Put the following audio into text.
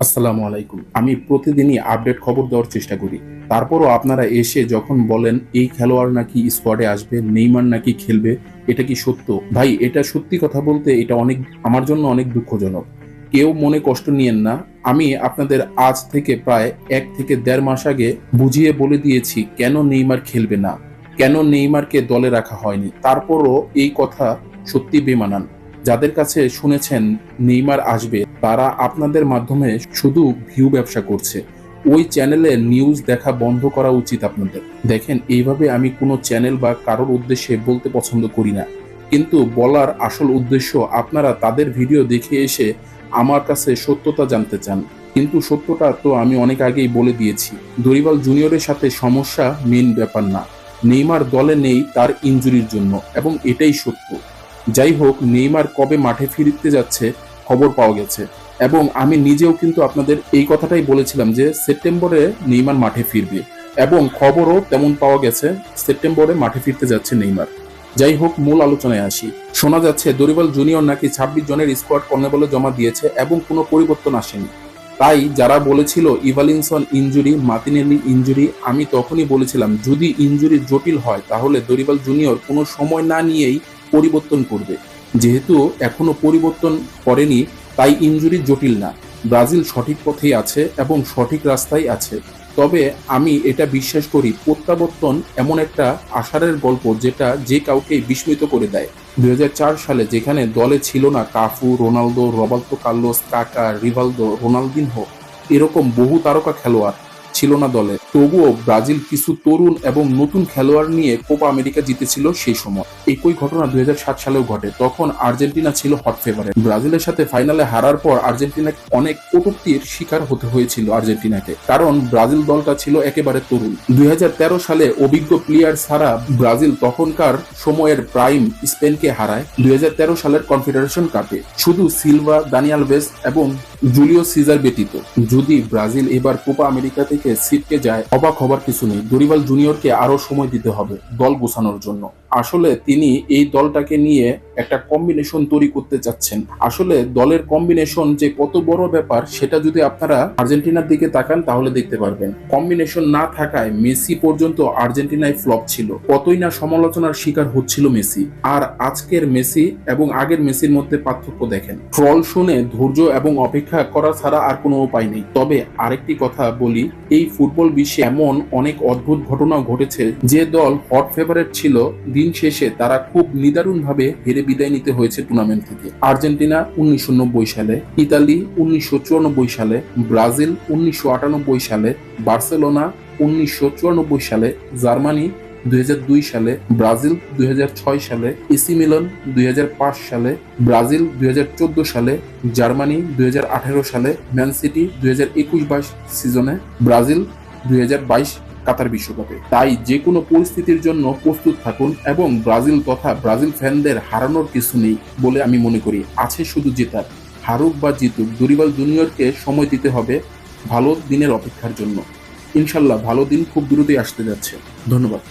আসসালামু আলাইকুম। আমি প্রতিদিনই আপডেট খবর দেওয়ার চেষ্টা করি। তারপরও আপনারা এসে যখন বলেন, এই খেলোয়াড় নাকি স্কোয়াডে আসবে, নেইমার নাকি খেলবে? এটা কি সত্য? ভাই, এটা সত্যি কথা বলতে এটা অনেক, আমার জন্য অনেক দুঃখজনক। কেউ মনে কষ্ট নিয়েন না। আমি আপনাদের আজ থেকে প্রায় এক থেকে দেড় মাস আগে বুঝিয়ে বলে দিয়েছি, কেন নেইমার খেলবে না? কেন নেইমারকে দলে রাখা হয়নি? তারপরও এই কথা সত্যি বেমানান। যাদের কাছে শুনেছেন নেইমার আসবে, তারা আপনাদের মাধ্যমে শুধু ভিউ ব্যবসা করছে। ওই চ্যানেলে নিউজ দেখা বন্ধ করা উচিত আপনাদের। দেখেন, এইভাবে আমি কোনো চ্যানেল বা কারোর উদ্দেশ্যে বলতে পছন্দ করি না। কিন্তু বলার আসল উদ্দেশ্য আপনারা তাদের ভিডিও দেখে এসে আমার কাছে সত্যতা জানতে চান। কিন্তু সত্যটা তো আমি অনেক আগেই বলে দিয়েছি। দরিবাল জুনিয়রের সাথে সমস্যা মেন ব্যাপার না। নেইমার দলে নেই তার ইনজুরির জন্য, এবং এটাই সত্য। যাই হোক নেইমার কবে মাঠে ফিরতে যাচ্ছে খবর পাওয়া গেছে। এবং আমি নিজেও কিন্তু আপনাদের এই কথাটাই বলেছিলাম যে, সেপ্টেম্বরে নেইমার মাঠে ফিরবে। এবং খবরও তেমন পাওয়া গেছে, সেপ্টেম্বরে মাঠে ফিরতে যাচ্ছে নেইমার। যাই হোক মূল আলোচনায় আসি। শোনা যাচ্ছে, দরিবাল জুনিয়র নাকি ছাব্বিশ জনের স্কোয়াড কর্নেবলে জমা দিয়েছে এবং কোনো পরিবর্তন আসেনি। তাই যারা বলেছিল ইভালিনসন ইঞ্জুরি মাতিনেলি ইঞ্জুরি আমি তখনই বলেছিলাম, যদি ইঞ্জুরি জটিল হয়, তাহলে দরিবাল জুনিয়র কোনো সময় না নিয়েই পরিবর্তন করবে। যেহেতু এখনও পরিবর্তন করেনি, তাই ইঞ্জুরি জটিল না। ব্রাজিল সঠিক পথেই আছে এবং সঠিক রাস্তায় আছে। তবে আমি এটা বিশ্বাস করি, প্রত্যাবর্তন এমন একটা আশারের গল্প যেটা যে কাউকে বিস্মিত করে দেয়। দু হাজার চার সালে যেখানে দলে ছিল না Cafu, Ronaldo, Roberto Carlos, Kaka, Rivaldo, Ronaldinho, এরকম বহু তারকা খেলোয়াড়। ছিল না দলে। তবুও ব্রাজিল কিছু তরুণ এবং নতুন খেলোয়াড় নিয়ে কোপা আমেরিকা জিতেছিল সেই সময়। একই ঘটনা দু হাজার সাত সালেও ঘটে। তখন আর্জেন্টিনা ছিল হট ফেভারে ব্রাজিলের সাথে ফাইনালে হারার পর আর্জেন্টিনা অনেক কটূক্তির শিকার হতে হয়েছিল আর্জেন্টিনাকে। কারণ ব্রাজিল দলটা ছিল একেবারে তরুণ। দু হাজার তেরো সালে অভিজ্ঞ প্লেয়ার ছাড়া ব্রাজিল তখনকার সময়ের প্রাইম স্পেনকে হারায়। দুই হাজার তেরো সালের কনফেডারেশন কাপে শুধু সিলভা, দানিয়াল বেস এবং জুলিও সিজার ব্যতীত। যদি ব্রাজিল এবার কোপা আমেরিকা থেকে সিটকে যায়, অবাক হবার কিছু নেই। দরিবাল জুনিয়রকে আরও সময় দিতে হবে দল গোছানোর জন্য। আসলে তিনি এই দলটাকে নিয়ে একটা কম্বিনেশন তৈরি করতে চাচ্ছেন। আসলে দলের কম্বিনেশন যে কত বড় ব্যাপার, সেটা যদি আপনারা আর্জেন্টিনার দিকে তাকান, তাহলে দেখতে পারবেন। কম্বিনেশন না থাকায় মেসি পর্যন্ত আর্জেন্টিনায় ফ্লপ ছিল। কতই না সমালোচনার শিকার হচ্ছিল মেসি। আর আজকের মেসি এবং আগের মেসির মধ্যে পার্থক্য দেখেন। ট্রল শুনে ধৈর্য এবং অপেক্ষা করা ছাড়া আর কোনো উপায় নেই। তবে আরেকটি কথা বলি, এই ফুটবল বিশ্বে এমন অনেক অদ্ভুত ঘটনাও ঘটেছে, যে দল হট ফেভারেট ছিল দিন শেষে তারা খুব নিদারুণভাবে হেরে বিদায় নিতে হয়েছে টুর্নামেন্ট থেকে। আর্জেন্টিনা উনিশশো সালে, ইতালি উনিশশো সালে, ব্রাজিল উনিশশো সালে, বার্সেলোনা উনিশশো সালে, জার্মানি দুই হাজার দুই সালে, ব্রাজিল দুই হাজার ছয় সালে, এসি মিলন দুই সালে, ব্রাজিল দুই হাজার চোদ্দ সালে, জার্মানি দুই হাজার আঠারো সালে, ম্যান সিটি দুই সিজনে, ব্রাজিল দুই হাজার বাইশ কাতার বিশ্বকাপে। তাই যে কোনো পরিস্থিতির জন্য প্রস্তুত থাকুন এবং ব্রাজিল তথা ব্রাজিল ফ্যানদের হারানোর কিছু নেই বলে আমি মনে করি। আছে শুধু জেতার। হারুক বা জিতুক, দুরিবাল জুনিয়রকে সময় দিতে হবে ভালো দিনের অপেক্ষার জন্য। ইনশাল্লাহ ভালো দিন খুব দ্রুতই আসতে যাচ্ছে। ধন্যবাদ।